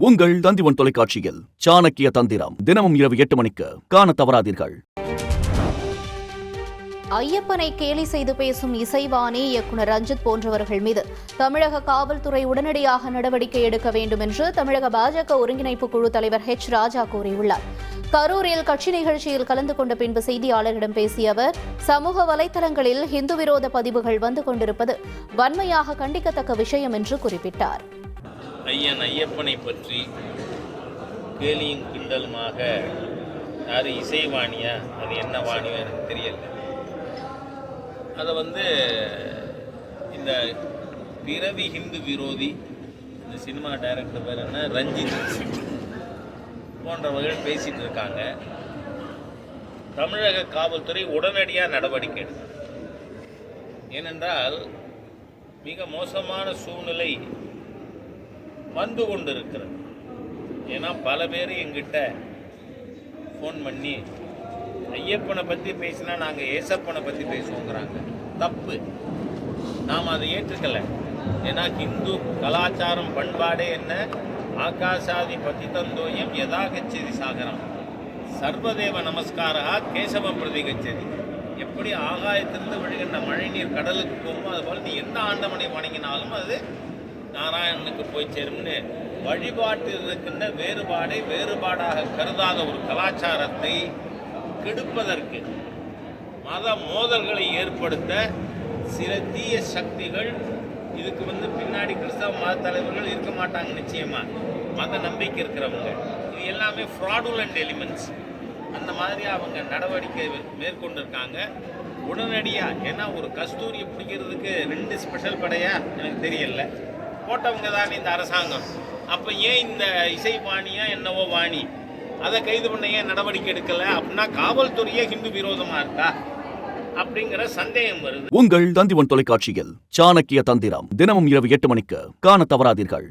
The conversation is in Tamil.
உங்கள் தந்திவன் தொலைக்காட்சியில் சாணக்கிய தந்திரம். தினமும் இரவு எட்டு மணிக்கு காண தவறாதீர்கள். ஐயப்பனை கேலி செய்து பேசும் இசைவாணி இயக்குனர் ரஞ்சித் போன்றவர்கள் மீது தமிழக காவல்துறை உடனடியாக நடவடிக்கை எடுக்க வேண்டும் என்று தமிழக பாஜக ஒருங்கிணைப்பு குழு தலைவர் ஹெச் ராஜா கூறியுள்ளார். கரூரில் கட்சி நிகழ்ச்சியில் கலந்து கொண்ட பின்பு செய்தியாளர்களிடம் பேசிய அவர் சமூக வலைதளங்களில் ஹிந்து விரோத பதிவுகள் வந்து கொண்டிருப்பது வன்மையாக கண்டிக்கத்தக்க விஷயம் என்று குறிப்பிட்டார். ஐயன் ஐயப்பனை பற்றி கேலியும் கிண்டலுமாக யார் இசைவாணியா? அது என்ன வாணியோ எனக்கு தெரியல. அதை வந்து இந்த பிறவி ஹிந்து விரோதி இந்த சினிமா டைரக்டர் பேர் என்ன? ரஞ்சித் போன்றவர்கள் பேசிகிட்டு இருக்காங்க. தமிழக காவல்துறை உடனடியாக நடவடிக்கை எடுக்கும். ஏனென்றால் மிக மோசமான சூழ்நிலை வந்து கொண்டு இருக்கிறது ஏன்னா பல பேர் எங்கிட்ட ஃபோன் பண்ணி ஐயப்பனை பற்றி பேசினா நாங்கள் ஏசப்பனை பற்றி பேசுவோங்கிறாங்க. தப்பு. நாம் அதை ஏற்றுக்கலை. ஏன்னா ஹிந்து கலாச்சாரம் பண்பாடே என்ன? ஆகாசாதி பதித்தந்தோயம் யதா கச்சேரி சாகரம். சர்வதேவ நமஸ்காரா கேசவம் பிரதி கச்சேரி எப்படி ஆகாயத்திலிருந்து விழுகின்ற மழைநீர் கடலுக்கு போகுமோ அதுபோல் நீ எந்த ஆண்டவனை வணங்கினாலும் அது நாராயணனுக்கு போய் சேரும்னு வழிபாட்டில் இருக்கின்ற வேறுபாடை வேறுபாடாக கருதாத ஒரு கலாச்சாரத்தை கெடுப்பதற்கு மத மோதல்களை ஏற்படுத்த சில தீய சக்திகள் இதுக்கு வந்து பின்னாடி கிறிஸ்தவ மத தலைவர்கள் இருக்க மாட்டாங்க நிச்சயமா. மத நம்பிக்கை இருக்கிறவங்க. இது எல்லாமே ஃப்ராடுலண்ட் எலிமெண்ட்ஸ் அந்த மாதிரி அவங்க நடவடிக்கை மேற்கொண்டிருக்காங்க. உடனடியாக ஏன்னா ஒரு கஸ்தூரியை பிடிக்கிறதுக்கு ரெண்டு ஸ்பெஷல் படையா? எனக்கு தெரியல. போட்டவங்க தான் இந்த அரசாங்கம். அப்போ ஏன் இந்த இசை பாணியா என்னவோ வாணி? அதை கைது பண்ண ஏன் நடவடிக்கை எடுக்கல? அப்படின்னா காவல்துறையே ஹிந்து விரோதமாக இருக்கா? அப்படிங்கிற சந்தேகம் வருது. உங்கள் தந்திவன் தொலைக்காட்சியில் சாணக்கிய தந்திரம் தினமும் இரவு எட்டு மணிக்கு காண தவறாதீர்கள்.